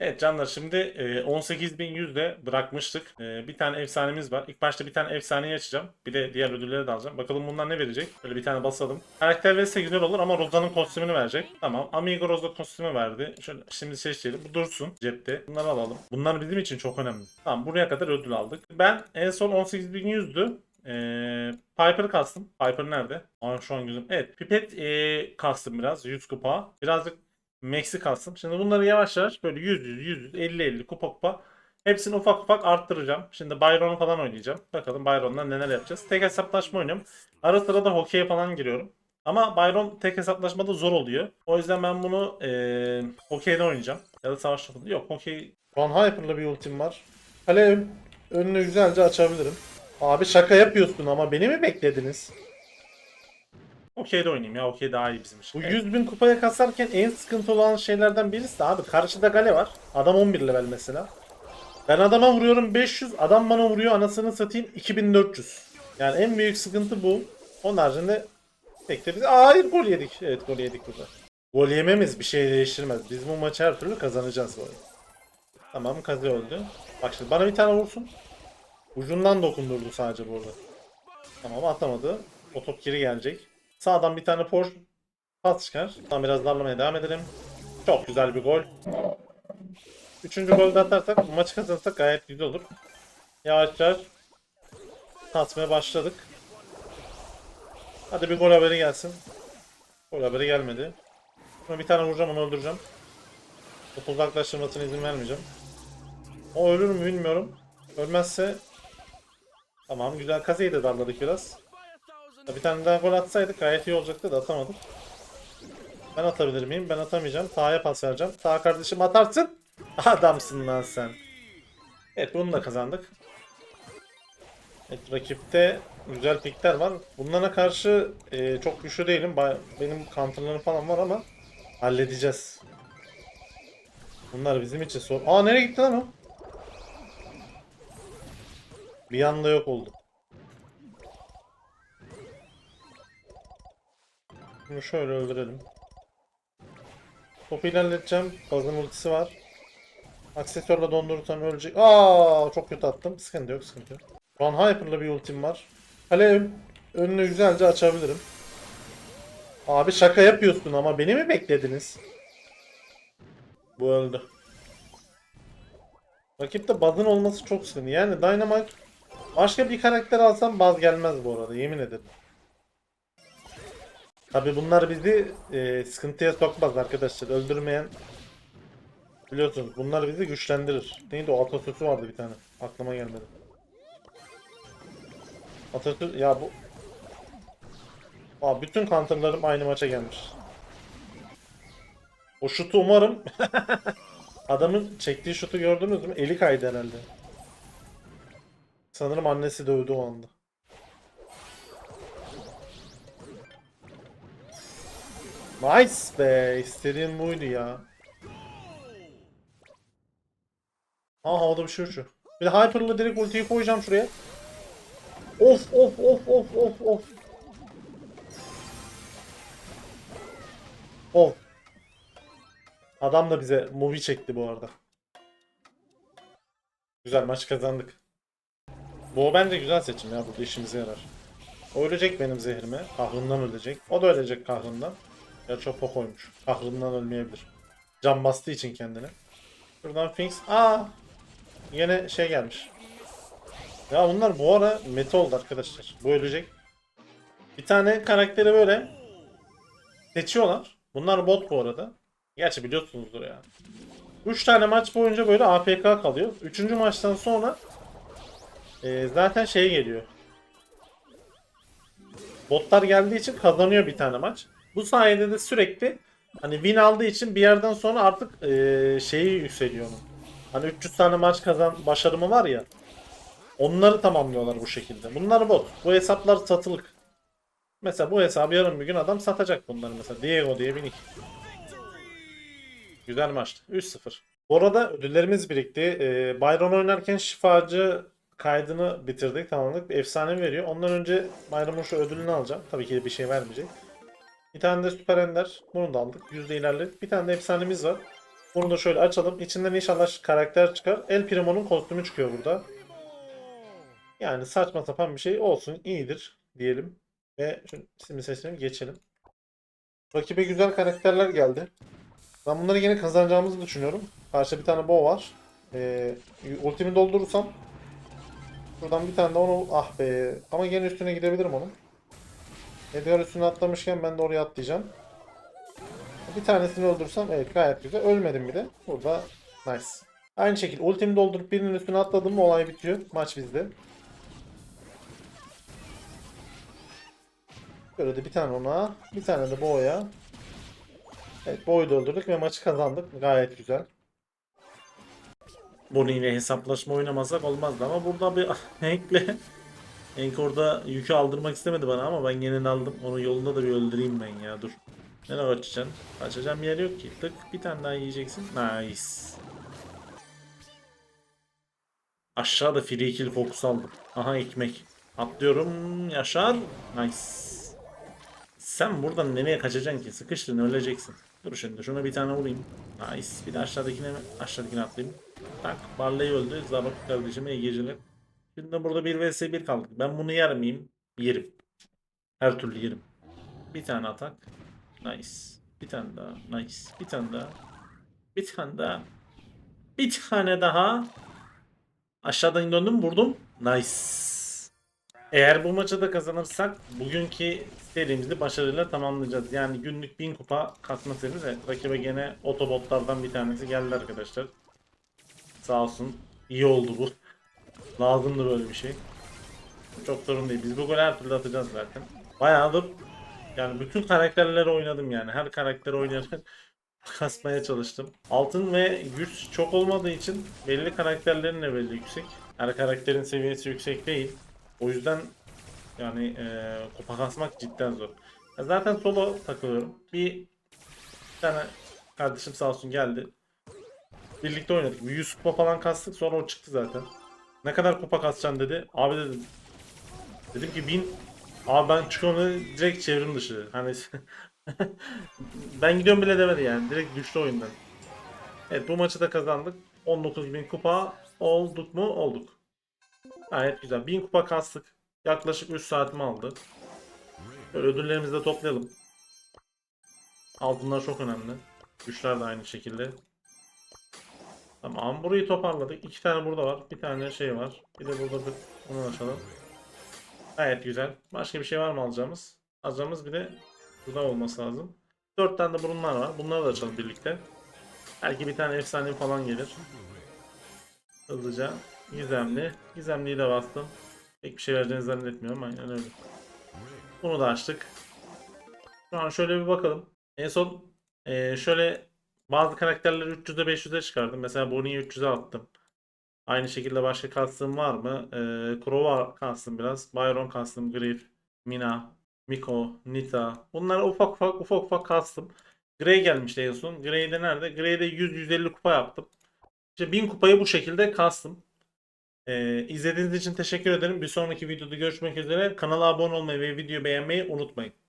Evet canlar şimdi e, 18.100'de bırakmıştık. E, Bir tane efsanemiz var. İlk başta bir tane efsaneyi açacağım. Bir de diğer ödülleri de alacağım. Bakalım bunlar ne verecek? Böyle bir tane basalım. Karakter verirse güzel olur ama Roza'nın kostümünü verecek. Tamam. Amigo Rosa kostümü verdi. Şöyle şimdi seçelim. Bu dursun cepte. Bunları alalım. Bunlar bizim için çok önemli. Tamam buraya kadar ödül aldık. Ben en son 18.100'dü. Ee, Piper'ı kastım. Piper nerede? Aa, şu an gözüm. Evet. Pipet ee, kastım biraz. 100 kupa. Birazcık Max'i. Şimdi bunları yavaş yavaş böyle 100 100 100 100 50 50 kupa kupa hepsini ufak ufak arttıracağım. Şimdi Byron'u falan oynayacağım. Bakalım Byron'dan neler yapacağız. Tek hesaplaşma oynuyorum. Ara sıra da hokeye falan giriyorum. Ama Byron tek hesaplaşmada zor oluyor. O yüzden ben bunu eee hokeyde oynayacağım. Ya da savaş topunda. Yok hokey. Van Hyper'la bir ultim var. Kale ön, önünü güzelce açabilirim. Abi şaka yapıyorsun ama beni mi beklediniz? Okey'de oynayayım ya. Okey daha iyi bizim için. Bu 100 bin kupaya kasarken en sıkıntı olan şeylerden birisi de abi karşıda Gale var. Adam 11 level mesela. Ben adama vuruyorum 500. Adam bana vuruyor anasını satayım 2400. Yani en büyük sıkıntı bu. Onun haricinde pek de biz... Aa, hayır gol yedik. Evet gol yedik burada. Gol yememiz bir şey değiştirmez. Biz bu maçı her türlü kazanacağız bu arada. Tamam Kazi öldü. Bak şimdi bana bir tane vursun. Ucundan dokundurdu sadece burada. Tamam atamadı. O top geri gelecek. Sağdan bir tane Porsche pas çıkar. Tamam biraz darlamaya devam edelim. Çok güzel bir gol. Üçüncü golü de atarsak maçı kazanırsak gayet güzel olur. Yavaş yavaş atmaya başladık. Hadi bir gol haberi gelsin. Gol haberi gelmedi. Şuna bir tane vuracağım onu öldüreceğim. Topu uzaklaştırmasına izin vermeyeceğim. O ölür mü bilmiyorum. Ölmezse Tamam güzel kazeyi de darladık biraz. Bir tane daha gol atsaydık gayet iyi olacaktı da atamadık. Ben atabilir miyim? Ben atamayacağım. Taha'ya pas vereceğim. Taha kardeşim atarsın. Adamsın lan sen. Evet bunu da kazandık. Evet rakipte güzel pikler var. Bunlara karşı e, çok güçlü değilim. Ba- Benim counterlarım falan var ama halledeceğiz. Bunlar bizim için sor. Aa nereye gitti lan o? Bir anda yok oldu. Bunu şöyle öldürelim. Topu ilerleteceğim. Bazın ultisi var. Aksesuarla dondurursam ölecek. Aa çok kötü attım. Sıkıntı yok sıkıntı yok. Van Hyper'la bir ultim var. Kale ön, önünü güzelce açabilirim. Abi şaka yapıyorsun ama beni mi beklediniz? Bu öldü. Rakipte Baz'ın olması çok sıkıntı. Yani Dynamite başka bir karakter alsam Baz gelmez bu arada yemin ederim. Tabi bunlar bizi e, sıkıntıya sokmaz arkadaşlar. Öldürmeyen biliyorsunuz bunlar bizi güçlendirir. Neydi o atasözü vardı bir tane. Aklıma gelmedi. Atasöz ya bu Aa, bütün counterlarım aynı maça gelmiş. O şutu umarım adamın çektiği şutu gördünüz mü? Eli kaydı herhalde. Sanırım annesi dövdü o anda. Nice be. İstediğim buydu ya. Ha havada bir şey uçuyor. Bir de Hyper'la direkt ultiyi koyacağım şuraya. Of of of of of of. Of. Adam da bize movie çekti bu arada. Güzel maç kazandık. Bu bence güzel seçim ya. Burada işimize yarar. O ölecek benim zehrime. Kahrından ölecek. O da ölecek kahrından. Ya çok koymuş. Kahrından ölmeyebilir. Can bastığı için kendine. Şuradan Finks. Aa! Yine şey gelmiş. Ya bunlar bu ara meta oldu arkadaşlar. Bu ölecek. Bir tane karakteri böyle seçiyorlar. Bunlar bot bu arada. Gerçi biliyorsunuzdur ya. 3 tane maç boyunca böyle AFK kalıyor. 3. maçtan sonra e, zaten şey geliyor. Botlar geldiği için kazanıyor bir tane maç. Bu sayede de sürekli hani win aldığı için bir yerden sonra artık e, şeyi yükseliyor. Hani 300 tane maç kazan başarımı var ya. Onları tamamlıyorlar bu şekilde. Bunlar bot. Bu hesaplar satılık. Mesela bu hesabı yarın bir gün adam satacak bunları mesela. Diego diye bir. Güzel maçtı. 3-0. Bu arada ödüllerimiz birikti. Ee, Byron oynarken şifacı kaydını bitirdik. Tamamladık. Efsane veriyor. Ondan önce Byron'un şu ödülünü alacağım. Tabii ki de bir şey vermeyecek. Bir tane de Süper Ender. Bunu da aldık. Yüzde ilerledik. Bir tane de efsanemiz var. Bunu da şöyle açalım. İçinden inşallah karakter çıkar. El Primo'nun kostümü çıkıyor burada. Yani saçma sapan bir şey olsun. iyidir diyelim. Ve şu isimli seçelim geçelim. Rakibe güzel karakterler geldi. Ben bunları yine kazanacağımızı düşünüyorum. Karşıda bir tane Bo var. Ee, ultimi doldurursam Buradan bir tane de onu ah be ama gene üstüne gidebilirim onun. Edgar üstüne atlamışken ben de oraya atlayacağım. Bir tanesini öldürsem evet gayet güzel. Ölmedim bir de. Burada nice. Aynı şekilde ultimi doldurup birinin üstüne atladım mı olay bitiyor. Maç bizde. Böyle de bir tane ona, bir tane de Bo'ya. Evet Bo'yu da öldürdük ve maçı kazandık. Gayet güzel. Bunu yine hesaplaşma oynamasak olmazdı ama burada bir Hank'le Hank orada yükü aldırmak istemedi bana ama ben yine aldım. Onu yolunda da bir öldüreyim ben ya dur. Nereye kaçacaksın? Kaçacağım yer yok ki. Tık bir tane daha yiyeceksin. Nice. Aşağıda free kill fokus aldım. Aha ekmek. Atlıyorum. Yaşar. Nice. Sen buradan nereye kaçacaksın ki? Sıkıştın öleceksin. Dur şimdi şuna bir tane vurayım. Nice. Bir de aşağıdakine aşağıdakine atlayayım. Tak Barley öldü. Zabak kardeşim iyi geceler. Şimdi burada 1 vs 1 kaldık. Ben bunu yer miyim? Yerim. Her türlü yerim. Bir tane atak. Nice. Bir tane daha. Nice. Bir tane daha. Bir tane daha. Bir tane daha. Aşağıdan döndüm vurdum. Nice. Eğer bu maçı da kazanırsak bugünkü serimizi başarıyla tamamlayacağız. Yani günlük 1000 kupa kasma serimiz. Evet, rakibe gene otobotlardan bir tanesi geldi arkadaşlar. Sağ olsun. İyi oldu bu. Lazımdı böyle bir şey. Çok sorun değil. Biz bu golü her türlü atacağız zaten. Bayağıdır yani bütün karakterleri oynadım yani. Her karakteri oynayarak kasmaya çalıştım. Altın ve güç çok olmadığı için belli karakterlerin leveli yüksek. Her karakterin seviyesi yüksek değil. O yüzden yani e, kupa kasmak cidden zor. Ya zaten solo takılıyorum. Bir, bir tane kardeşim sağ olsun geldi. Birlikte oynadık. Bir 100 kupa falan kastık sonra o çıktı zaten. Ne kadar kupa kasacaksın dedi. Abi dedim. Dedim ki 1000 Abi ben çıkıyorum direkt çevrim dışı. Hani ben gidiyorum bile demedi yani. Direkt düştü oyundan. Evet bu maçı da kazandık. 19.000 kupa olduk mu? Olduk. Gayet güzel. 1000 kupa kastık. Yaklaşık 3 saatimi aldı. Böyle ödüllerimizi de toplayalım. Altınlar çok önemli. Güçler de aynı şekilde. Tamam burayı toparladık. İki tane burada var. Bir tane şey var. Bir de burada bir onu açalım. Gayet güzel. Başka bir şey var mı alacağımız? Alacağımız bir de burada olması lazım. Dört tane de burunlar var. Bunları da açalım birlikte. Belki bir tane efsane falan gelir. Hızlıca. Gizemli. Gizemliyi de bastım. Pek bir şey vereceğini zannetmiyorum. Aynen öyle. Bunu da açtık. Şu an şöyle bir bakalım. En son eee, şöyle bazı karakterleri 300'e 500'e çıkardım. Mesela Bonnie'yi 300'e attım. Aynı şekilde başka kastım var mı? Ee, Crow'a kastım biraz. Byron kastım. Griff, Mina, Miko, Nita. Bunları ufak ufak ufak ufak kastım. Grey gelmişti en son. Grey'de nerede? Grey'de 100-150 kupa yaptım. İşte 1000 kupayı bu şekilde kastım. Ee, izlediğiniz için teşekkür ederim. Bir sonraki videoda görüşmek üzere. Kanala abone olmayı ve videoyu beğenmeyi unutmayın.